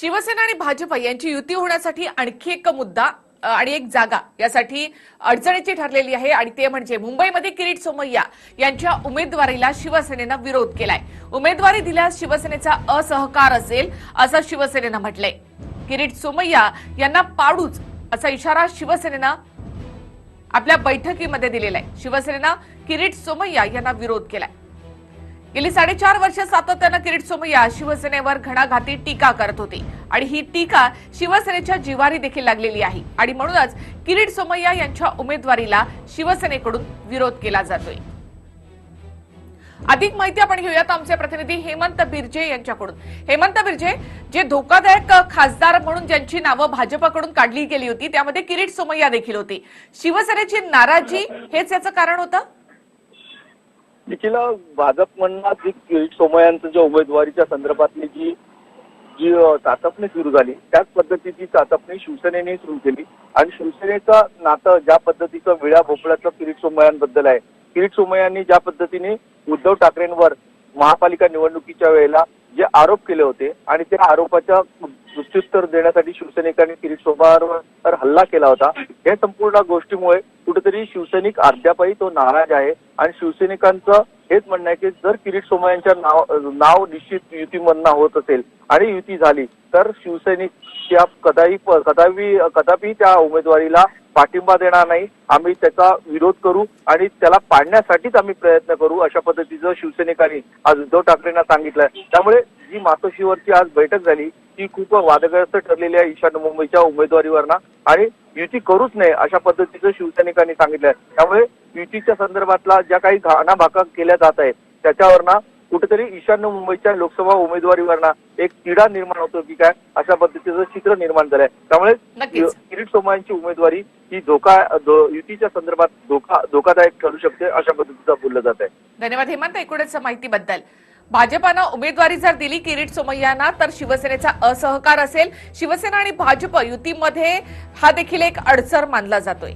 शिवसेना आणि भाजप यांची युती होण्यासाठी आणखी एक मुद्दा आणि एक जागा यासाठी अडचणीची ठरलेली आहे. आणि ते म्हणजे मुंबईमध्ये किरीट सोमय्या यांच्या उमेदवारीला शिवसेनेनं विरोध केलाय. उमेदवारी दिल्यास शिवसेनेचा असहकार असेल असं शिवसेनेनं म्हटलंय. किरीट सोमय्या यांना पाडूच असा इशारा शिवसेनेनं आपल्या बैठकीमध्ये दिलेला आहे. शिवसेनेनं किरीट सोमय्या यांना विरोध केलाय. गेली साडेचार वर्ष सातत्यानं किरीट सोमय्या शिवसेनेवर घणाघाती टीका करत होती. आणि ही टीका शिवसेनेच्या जिवारी देखील लागलेली आहे. आणि म्हणूनच किरीट सोमय्या यांच्या उमेदवारीला शिवसेनेकडून विरोध केला जातोय. अधिक माहिती आपण घेऊयात आमचे प्रतिनिधी हेमंत बिर्जे यांच्याकडून. हेमंत बिर्जे जे धोकादायक खासदार म्हणून ज्यांची नावं भाजपाकडून काढली गेली होती त्यामध्ये किरीट सोमय्या देखील होते. शिवसेनेची नाराजी हेच याचं कारण होतं? निखिल भाजप म्हणणार जी किरीट उमेदवारीच्या संदर्भातली जी जी चाचपणी सुरू झाली त्याच पद्धतीची चाचपणी शिवसेनेने सुरू केली. आणि शिवसेनेचं नातं ज्या पद्धतीचं विळा भोपळ्याचं किरीट सोमयांबद्दल आहे किरीट सोमयांनी ज्या पद्धतीने उद्धव ठाकरेंवर महापालिका निवडणुकीच्या वेळेला जे आरोप केले होते आणि त्या आरोपाच्या प्रत्युत्तर देण्यासाठी शिवसैनिकांनी किरीट सोमावर हल्ला केला होता. या संपूर्ण गोष्टीमुळे कुठेतरी शिवसैनिक अद्यापही तो नाराज आहे. आणि शिवसैनिकांचं हेच म्हणणं आहे की जर किरीट सोमा यांच्या नाव नाव निश्चित युतीमधनं होत असेल आणि युती झाली तर शिवसैनिक त्या कदाही कदापि कदापि त्या उमेदवारीला पाठिंबा देणार नाही. आम्ही त्याचा विरोध करू आणि त्याला पाडण्यासाठीच आम्ही प्रयत्न करू अशा पद्धतीचं शिवसैनिकांनी आज उद्धव ठाकरेंना सांगितलंय. त्यामुळे जी मातोश्रीवरची आज बैठक झाली ती खूप वादग्रस्त ठरलेली आहे ईशान्य मुंबईच्या उमेदवारीवरना. आणि युती करूच नये अशा पद्धतीचं शिवसैनिकांनी सांगितलंय. त्यामुळे युतीच्या संदर्भातला ज्या काही घाणाभाका केल्या जात आहेत त्याच्यावरना कुठेतरी ईशान्य मुंबईच्या लोकसभा उमेदवारीवरना एक तिढा निर्माण होतो की काय अशा पद्धतीचं चित्र निर्माण झालंय. त्यामुळे. किरीट सोमय्यांची उमेदवारी ही धोका युतीच्या संदर्भात धोका धोकादायक ठरू शकते अशा पद्धतीचं बोललं जात आहे धन्यवाद हेमंत एकूणच माहितीबद्दल. भाजपानं उमेदवारी जर दिली किरीट सोमय्यांना तर शिवसेनेचा असहकार असेल. शिवसेना आणि भाजप युतीमध्ये हा देखील एक अडसर मानला जातोय.